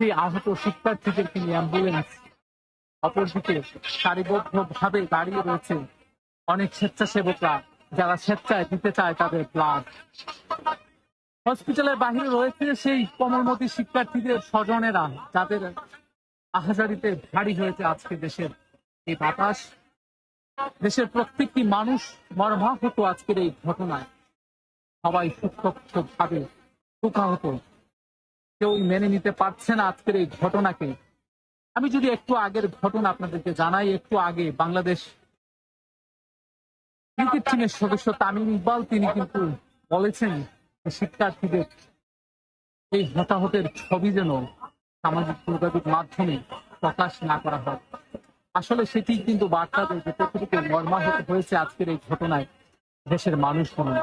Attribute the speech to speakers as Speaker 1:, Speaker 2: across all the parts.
Speaker 1: আহত শিক্ষার্থীদেরকে নিয়ে অ্যাম্বুলেন্স অপরদিকে সারিবদ্ধ ভাবে দাঁড়িয়ে রয়েছে অনেক স্বেচ্ছাসেবকরা যারা স্বেচ্ছায় দিতে চায় তাদের ব্লাড হসপিটালের বাহিরে রয়েছে সেই কোমলমতি শিক্ষার্থীদের স্বজনেরা, যাদের আহাজারিতে ভারী হয়েছে আজকে দেশের এই বাতাস। দেশের প্রত্যেকটি মানুষ মর্মাহত আজকের এই ঘটনায়। সবাই সুস্থ ভাবে সুখাহত। কেউ মেনে নিতে পারছে না আজকের এই ঘটনাকে। আমি যদি একটু আগের ঘটনা আপনাদেরকে জানাই, একটু আগে বাংলাদেশ ক্রিকেট টিমের সদস্য তামিম ইকবাল, তিনি কিন্তু বলেছেন শিক্ষার্থীদের এই হতাহতের ছবি যেন সামাজিক যোগাযোগ মাধ্যমে প্রকাশ না করা হয়। আসলে সেটি কিন্তু বার্তা দেয় যে প্রকৃতিকে মর্মাহত হয়েছে আজকের এই ঘটনায় দেশের মানুষ মনে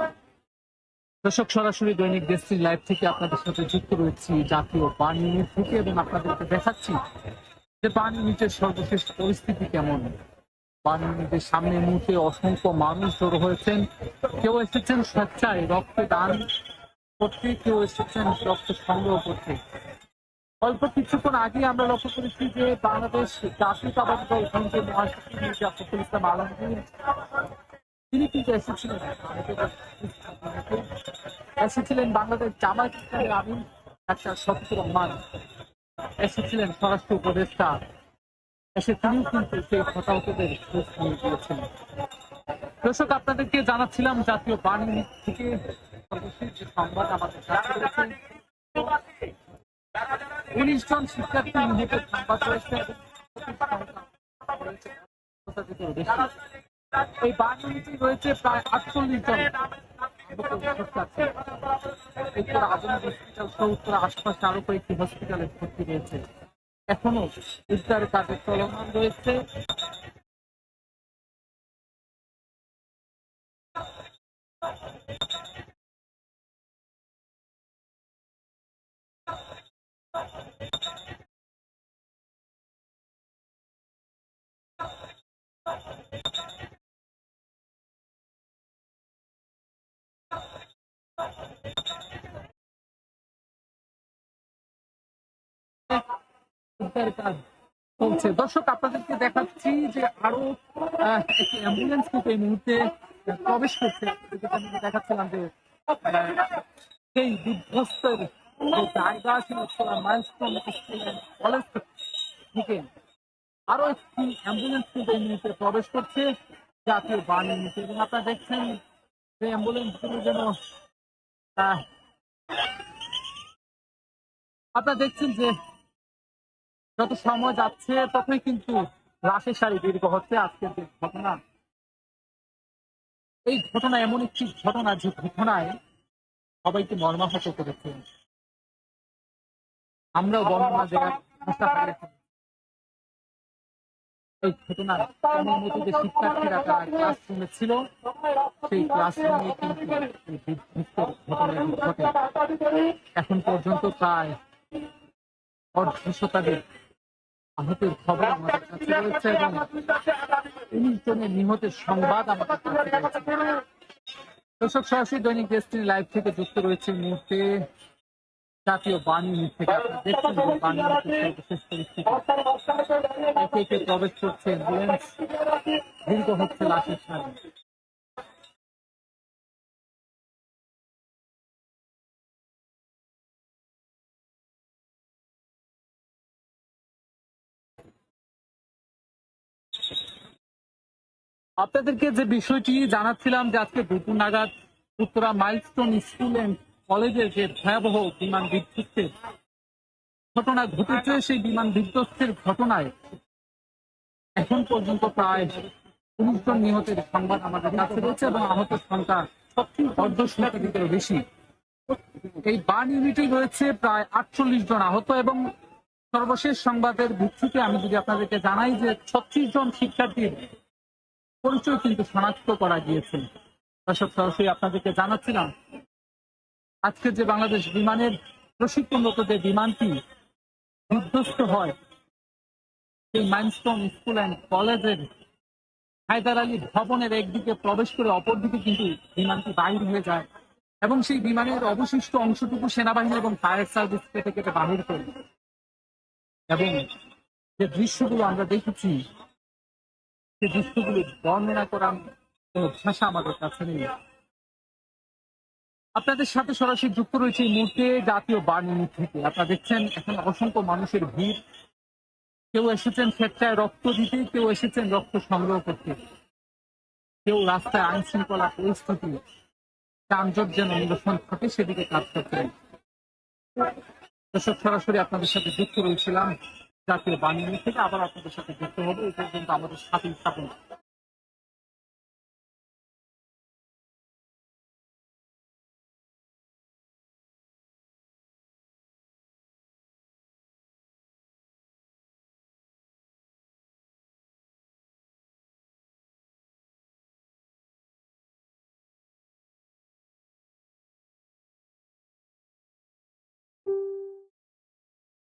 Speaker 1: দর্শক, সরাসরি দৈনিক দেশটি লাইভ থেকে আপনাদের সাথে যুক্ত রয়েছি জাতীয় ইউনিট থেকে এবং আপনাদেরকে দেখাচ্ছি যে বাণী ইউনিটের সর্বশেষ পরিস্থিতি কেমন। ইউনিটের সামনে মুহূর্তে অসংখ্য মানুষ জড়ো হয়েছেন। কেউ এসেছেন স্বেচ্ছায় রক্ত দান করতে, কেউ এসেছেন রক্ত সংগ্রহ করতে। অল্প কিছুক্ষণ আগে আমরা লক্ষ্য করেছি যে বাংলাদেশ জাতীয়তাবাদী দল কংগ্রেসের মহাসচিব ইসলাম আলমগীর, তিনি কিন্তু এসেছিলেন। এসেছিলেন বাংলাদেশ জামায়াত ইসলামের আমিন ডাক্তার শফিকুর রহমান এসেছিলেন স্বরাষ্ট্র উপদেষ্টা। এসে তিনিও কিন্তু সেই হতাহতদের খোঁজ নিয়ে গিয়েছেন। দর্শক, আপনাদেরকে জানাচ্ছিলাম জাতীয় বাণী থেকে সংবাদ আমাদের উনিশ জন শিক্ষার্থী নিহতের সংবাদ রয়েছে। এই বাণীতে রয়েছে প্রায় আটচল্লিশ জন। শিক্ষার্থী উত্তর আধুনিক হসপিটাল সহ আশপাশে আরও কয়েকটি হসপিটালে ভর্তি রয়েছে এখনও উদ্ধার কাজে চলমান রয়েছে দর্শক, আপনাদেরকে দেখাচ্ছি যে আরও একটি অ্যাম্বুলেন্স কিন্তু এই মুহূর্তে প্রবেশ করছে। দেখাচ্ছিলাম যে সেই বিধ্বস্তের জায়গা ছিল কলেজ থেকে আরও একটি অ্যাম্বুলেন্স কিন্তু এই মুহূর্তে প্রবেশ করছে। জাতীয় বাণী নিতে এবং আপনারা দেখছেন যে অ্যাম্বুলেন্সগুলো যেন আপনারা দেখছেন যে যত সময় যাচ্ছে, ততই কিন্তু লাশের সারি দীর্ঘ হচ্ছে আজকের যে ঘটনা। এই ঘটনা এমন একটি ঘটনা, যে ঘটনায় সবাইকে মর্মাহত করেছে। আমরাও বর্ণনা দেওয়ার চেষ্টা করেছি এই ঘটনা এমন মতো যে শিক্ষার্থীরা তারা ক্লাসরুমে ছিল, সেই ক্লাসরুমে ঘটে। এখন পর্যন্ত প্রায় অর্ধ শতাধিক আহতের খবর আমাদের কাছে রয়েছে এবং উনিশ জনের নিহতের সংবাদ আমাদের কাছে রয়েছে। দর্শক, সরাসরি দৈনিক ডেস্টিনি লাইভ থেকে যুক্ত রয়েছে মুহূর্তে। জাতীয় বাণী থেকে দেখছেন যে বাণী পরিস্থিতি। একে একে প্রবেশ করছে অ্যাম্বুলেন্স দীর্ঘ হচ্ছে লাশের সারি আপনাদেরকে যে বিষয়টি জানাচ্ছিলাম যে আজকে দুপুর নাগাদ উত্তরা মাইলস্টোন স্কুল অ্যান্ড কলেজের যে ভয়াবহ বিমান বিধ্বস্তের ঘটনা ঘটেছে, সেই বিমান বিধ্বস্তের ঘটনায় এখন পর্যন্ত প্রায় উনিশ জন নিহতের সংবাদ আমাদের কাছে রয়েছে এবং আহতের সংখ্যা অর্ধ শতাধিকের বেশি। এই বান ইউনিটে রয়েছে প্রায় আটচল্লিশ জন আহত এবং সর্বশেষ সংবাদের ভিত্তিতে আমি যদি আপনাদেরকে জানাই যে ছত্রিশ জন শিক্ষার্থীর পরিচয় কিন্তু শনাক্ত করা গিয়েছে। সরাসরি আপনাদেরকে জানাচ্ছিলাম আজকে যে বাংলাদেশ বিমানের প্রশিক্ষণরত যে বিমানটি বিধ্বস্ত হয়, সেই মাইনস্টোন স্কুল অ্যান্ড কলেজের হায়দার আলী ভবনের একদিকে প্রবেশ করে অপরদিকে কিন্তু বিমানটি বাহির হয়ে যায় এবং সেই বিমানের অবশিষ্ট অংশটুকু সেনাবাহিনী এবং ফায়ার সার্ভিস কেটে কেটে বাহির করে এবং যে দৃশ্যগুলো আমরা দেখেছি সে দৃশ্যগুলো বর্ণনা করার কোনো ভাষা আমাদের কাছে নেই। আপনাদের সাথে সরাসরি যুক্ত রয়েছে এই মুহূর্তে জাতীয় বার্নিং থেকে। আপনারা দেখছেন, এখন অসংখ্য মানুষের ভিড়। কেউ এসেছেন স্বেচ্ছায় রক্ত দিতে, কেউ এসেছেন রক্ত সংগ্রহ করতে। কেউ রাস্তায় আইন শৃঙ্খলা পরিস্থিতি, যানজট যেন নিরসন থাকে সেদিকে কাজ করছেন দর্শক, সরাসরি আপনাদের সাথে যুক্ত রয়েছিলাম জাতীয় বাণিজ্য থেকে। আবার আপনাদের সাথে যুক্ত হব। এই পর্যন্ত আমাদের সাথে থাকুন।